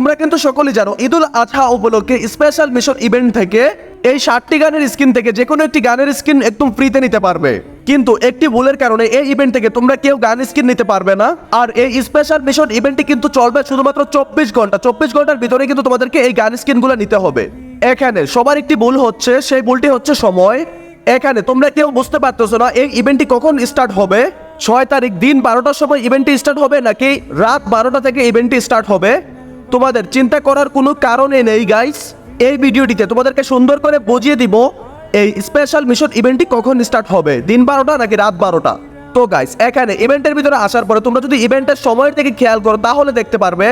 তোমরা কিন্তু সকলেই জানো, ঈদুল আজহা উপলক্ষে স্পেশাল মিশন ইভেন্ট থেকে এই ষাটটি গানের স্কিন থেকে যে কোনো একটি গানের স্কিন একদম ফ্রিতে নিতে পারবে। কিন্তু একটি ভুলের কারণে এই ইভেন্ট থেকে তোমরা কেউ গান স্কিন নিতে পারবে না। আর এই স্পেশাল মিশন ইভেন্টটি কিন্তু চলবে শুধুমাত্র চব্বিশ ঘণ্টা। চব্বিশ ঘণ্টার ভিতরে কিন্তু তোমাদেরকে এই গান স্কিনগুলো নিতে হবে। এখানে সবার একটি ভুল হচ্ছে, সেই ভুলটি হচ্ছে সময়। এখানে তোমরা কেউ বুঝতে পারতেছো না, এই ইভেন্টটি কখন স্টার্ট হবে? ছয় তারিখ দিন বারোটার সময় ইভেন্টটি স্টার্ট হবে নাকি রাত বারোটা থেকে ইভেন্টটি স্টার্ট হবে? তোমাদের চিন্তা করার কোনো কারণে নেই গাইস এই ভিডিওটিতে তোমাদেরকে সুন্দর করে বুঝিয়ে দিব, এই স্পেশাল মিশন ইভেন্টটি কখন স্টার্ট হবে? দিন বারোটা নাকি রাত বারোটা? তো গাইস এখানে ইভেন্টের ভিতরে আসার পরে তোমরা যদি ইভেন্টের সময়ের দিকে খেয়াল করো, তাহলে দেখতে পারবে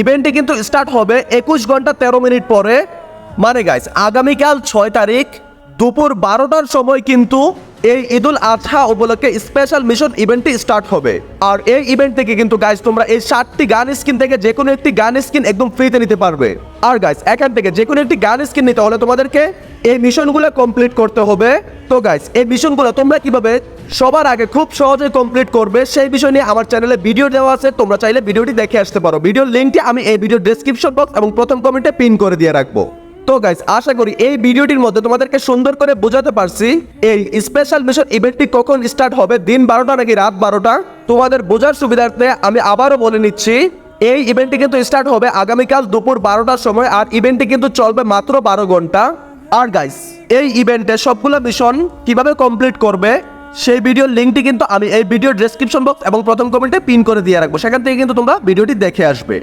ইভেন্টটি কিন্তু স্টার্ট হবে একুশ ঘণ্টা তেরো মিনিট পরে। মানে গাইস আগামীকাল ছয় তারিখ, দুপুর বারোটার সময় কিন্তু এই ঈদুল আজহা উপলক্ষে স্পেশাল মিশন ইভেন্টটি স্টার্ট হবে। আর এই ইভেন্ট থেকে কিন্তু গাইস তোমরা এই ষাটটি গান স্কিন থেকে যে কোনো একটি গান স্কিন একদম ফ্রিতে নিতে পারবে। আর গাইস এখান থেকে যে কোনো একটি গান স্কিন নিতে হলে তোমাদেরকে এই মিশনগুলো কমপ্লিট করতে হবে। তো গাইস এই মিশনগুলো তোমরা কীভাবে সবার আগে খুব সহজে কমপ্লিট করবে, সেই বিষয় নিয়ে আমার চ্যানেলে ভিডিও দেওয়া আছে। তোমরা চাইলে ভিডিওটি দেখে আসতে পারো। ভিডিওর লিঙ্কটি আমি এই ভিডিও ডেসক্রিপশন বক্স এবং প্রথম কমেন্টে পিন করে দিয়ে রাখব। তো গাইস আশা করি এই ভিডিওটির মধ্যে তোমাদেরকে সুন্দর করে বোঝাতে পারছি, এই স্পেশাল মিশন ইভেন্টটি কখন স্টার্ট হবে? দিন বারোটা নাকি রাত বারোটা? তোমাদের বোঝার সুবিধার্থে আমি আবারও বলে নিচ্ছি, এই ইভেন্টটি কিন্তু স্টার্ট হবে আগামীকাল দুপুর বারোটার সময় আর ইভেন্টটি কিন্তু চলবে মাত্র বারো ঘণ্টা। আর গাইস এই ইভেন্টে সবগুলো মিশন কীভাবে কমপ্লিট করবে, সেই ভিডিওর লিঙ্কটি কিন্তু আমি এই ভিডিওর ডেসক্রিপশন বক্স এবং প্রথম কমেন্টে পিন করে দিয়ে রাখব। সেখান থেকে কিন্তু তোমরা ভিডিওটি দেখে আসবে।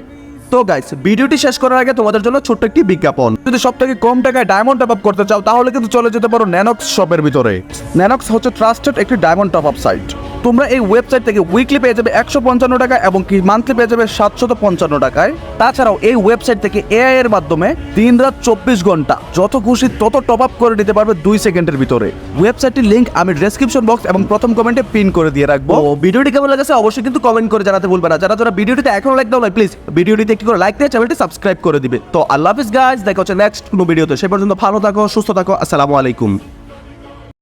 তো গাইস ভিডিওটি শেষ করার আগে তোমাদের জন্য ছোট্ট একটি বিজ্ঞাপন। যদি সব থেকে কম টাকায় ডায়মন্ড টপ আপ করতে চাও, তাহলে কিন্তু চলে যেতে পারো ন্যানক্স শপের ভিতরে। ন্যানক্স হচ্ছে ট্রাস্টেড একটি ডায়মন্ড টপ আপ সাইট তোমরা এই ওয়েবসাইট থেকে উইকলি পেয়ে যাবে একশো পঞ্চান্ন টাকা এবং কি মান্থলি পেয়ে যাবে সাতশত পঞ্চান্ন টাকায়। তাছাড়াও এই ওয়েবসাইট থেকে এআই এর মাধ্যমে দিন রাত চব্বিশ ঘণ্টা, যত খুশি তত টপ আপ করে নিতে পারবে দুই সেকেন্ডের ভিতরে। ওয়েবসাইটটির লিঙ্ক আমি ডেসক্রিপশন বক্স এবং প্রথম কমেন্টে পিন করে দিয়ে রাখব। ভিডিওটি কেমন লেগেছে অবশ্যই কিন্তু কমেন্ট করে জানাতে ভুলবে না। যারা যারা ভিডিওটিতে এখনও লাইক দাও প্লিজ ভিডিওটিতে একটি করে লাইক দিয়ে চ্যানেলটি সাবস্ক্রাইব করে দিবে। তো আল্লাহ হাফিজ গাইজ দেখা হচ্ছে নেক্সট কোনো ভিডিওতে সে পর্যন্ত ভালো থাকো, সুস্থ থাকো, আসসালামু আলাইকুম।